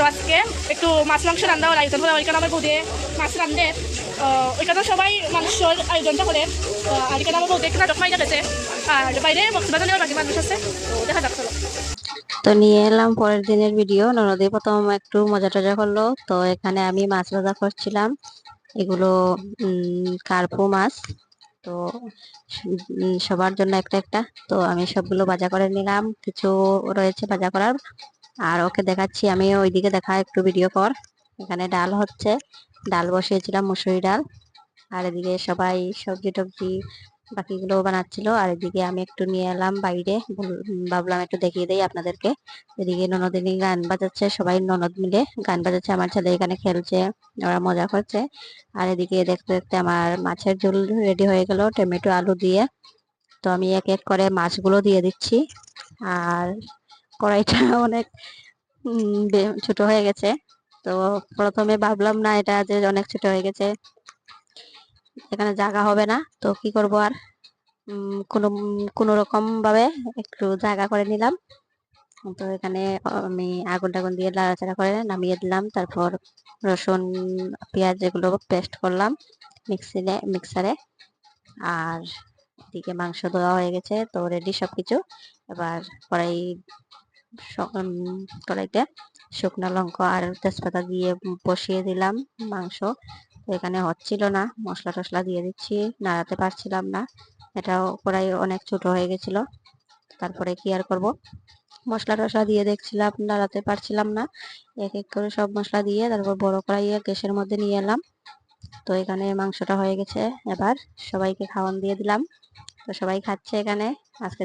তো আজকে একটু মাছ মাংস মাছ রান্ধে সবাই করে। আর মানুষ আছে। তো নিয়ে এলাম পরের দিনের ভিডিও। ননদী প্রথম একটু মজা টজা করল। তো এখানে আমি মাছ ভাজা করছিলাম। এগুলো কার্পু মাছ। তো সবার জন্য একটা একটা। তো আমি সবগুলো বাজা করে নিলাম। কিছু রয়েছে ভাজা করার। আর ওকে দেখাচ্ছি। আমি ওইদিকে দেখা, একটু ভিডিও কর এখানে ডাল হচ্ছে। ডাল বসিয়েছিলাম, মুসুরি ডাল। আর এদিকে সবাই সবজি টবজি বাকিগুলো বানাচ্ছিল। আর এদিকে আমি একটু নিয়ে এলাম বাইরে। ভাবলাম একটু দেখিয়ে দেই আপনাদেরকে। এদিকে ননদিনী গান বাজাচ্ছে, সবাই ননদ মিলে গান বাজাচ্ছে। আমার ছেলে এখানে খেলছে, ওরা মজা করছে। আর এদিকে দেখতে দেখতে আমার মাছের ঝোল রেডি হয়ে গেল, টমেটো, আলু দিয়ে। তো আমি এক এক করে মাছগুলো দিয়ে দিচ্ছি। আর কড়াইটা অনেক ছোট হয়ে গেছে। তো প্রথমে ভাবলাম না এটা যে অনেক ছোট হয়ে গেছে। এখানে জায়গা হবে না। তো কি করব আর? কোনো কোনো রকম ভাবে একটু জায়গা করে নিলাম। তো এখানে আমি আগুন টাগুন দিয়ে লাড়াচাড়া করে নামিয়ে দিলাম। তারপর রসুন, পেঁয়াজ এগুলো পেস্ট করলাম মিক্সিতে মিক্সারে আর এদিকে মাংস দেওয়া হয়ে গেছে, তো রেডি সব কিছু এবার কড়াই কড়াইতে শুকনো লঙ্কা আর তেজপাতা দিয়ে বসিয়ে দিলাম মাংস। এখানে হচ্ছিল না, মশলা টসলা দিয়ে দিচ্ছি, নাড়াতে পারছিলাম না, এটাও কড়াই অনেক ছোট হয়ে গেছিল। তারপরে কি আর করব? মশলা টশলা দিয়ে দেখছিলাম, নাড়াতে পারছিলাম না, এক এক করে সব মশলা দিয়ে তারপর বড় কড়াইয়ে গ্যাসের মধ্যে নিয়ে এলাম। তো এখানে মাংসটা হয়ে গেছে, এবার সবাইকে খাওয়ান দিয়ে দিলাম। তো সবাই খাচ্ছে এখানে, আজকে